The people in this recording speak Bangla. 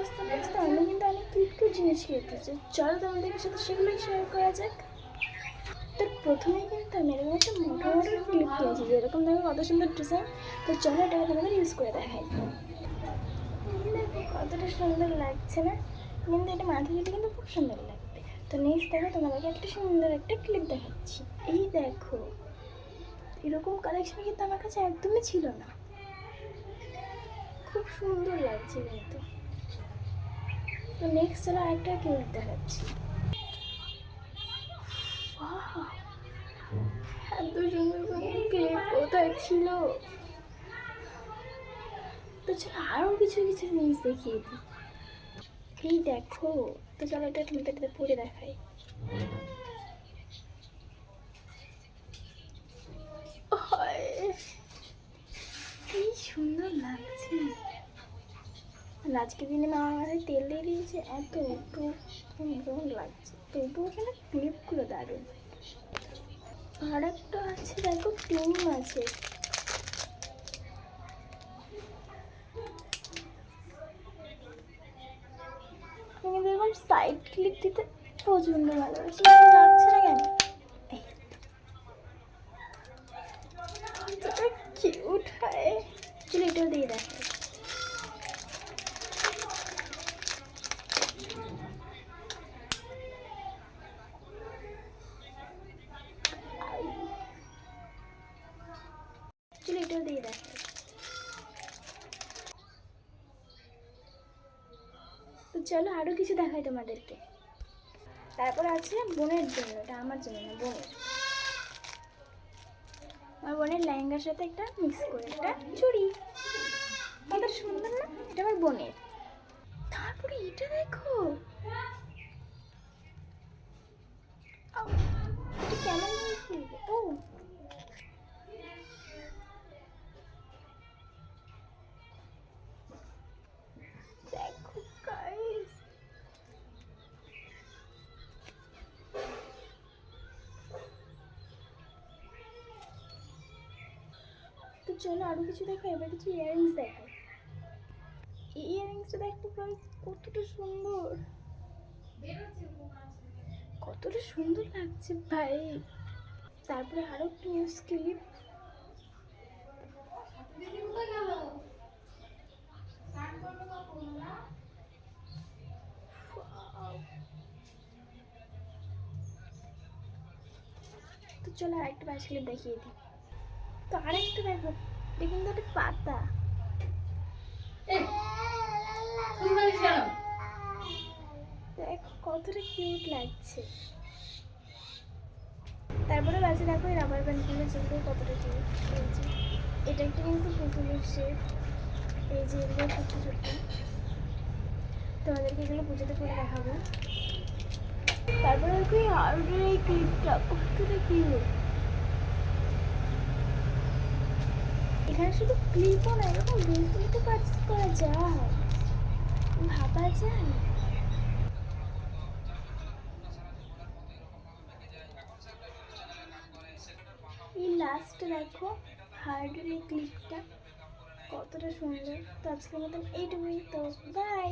আসতে আসতে আমি কিন্তু অনেক জিনিস চলো সেগুলোই শেয়ার করা যাক। তো প্রথমেই কিন্তু আমি এরকম একটা মোটা মোটা ক্লিপ কত সুন্দর তো চলো এটা তোমাদের ইউজ করে দেখাই। দেখো কতটা সুন্দর লাগছে না? কিন্তু এটা মাথা দিতে কিন্তু খুব সুন্দর তো দেখো সুন্দর একটা ক্লিপ দেখাচ্ছি। এই দেখো, এরকম কিন্তু আমার কাছে একদমই ছিল না। খুব সুন্দর লাগছে কিন্তু। তো নেক্সট চলো আরেকটা ক্লিপ দেখাচ্ছি! এত সুন্দর ক্লিপ কোথায় ছিল? তো চলো আরও কিছু কিছু জিনিস দেখিয়ে দিই। এই দেখো, তো চলো এটা তোমাদের এটাতে পরে দেখাই। কি সুন্দর লাগছে। আজকের দিনে আমার মাথায় তেল দিয়ে দিয়েছে, এত একটু কেমন লাগছে। তবুও কেন ক্লিপগুলো দারুণ। আর একটা আছে, দেখো টিম আছে। এরকম সাইড ক্লিপ দিতে প্রচণ্ড ভালোবাসি। যাচ্ছে না কেন? কিউট হয়। চলো এটাও দিয়ে দেখো চলো আরও কিছু দেখাই তোমাদেরকে। তারপর আছে বোনের জন্য, এটা আমার জন্য না, বোনের। আমার বোনের লেহেঙ্গার সাথে একটা মিক্স করে, একটা চুড়ি। কত সুন্দর না? এটা আমার বোনের। তারপরে এটা দেখো। কেমন চলো আরও কিছু দেখো, এবার কিছু ইয়ারিংস দেখো। এই ইয়ারিংসটা দেখো কতটা সুন্দর। কতটা সুন্দর লাগছে ভাই। তারপরে আরও একটু নিউজ ক্লিপ তো চলো আরেকটা বাস ক্লিপ দেখিয়ে দিই। তো আরেকটা দেখো। এটা কিন্তু একটা পাতা। দেখো কতটা কিউট লাগছে। তারপরে বাজে দেখো এই রাবার ব্যান্ডগুলো যেগুলো কতটা কিউট হয়েছে এটা একটা কিন্তু পুতুলের শেপ এই যে এগুলো ছোট্ট ছোট্ট। তোমাদেরকে এগুলো পুজোতে করে দেখাবো। তারপরে দেখো এই হার্ডের এই ক্লিপটা কতটা কিউট এখানে শুধু ক্লিপও না, এরকম ব্রেসলেটও পারচেস করা যায় ভাবা যায়। এই লাস্ট দেখো হার্ডের এই ক্লিপটা কতটা সুন্দর। তো আজকের মতন এইটুকুই, তো বাই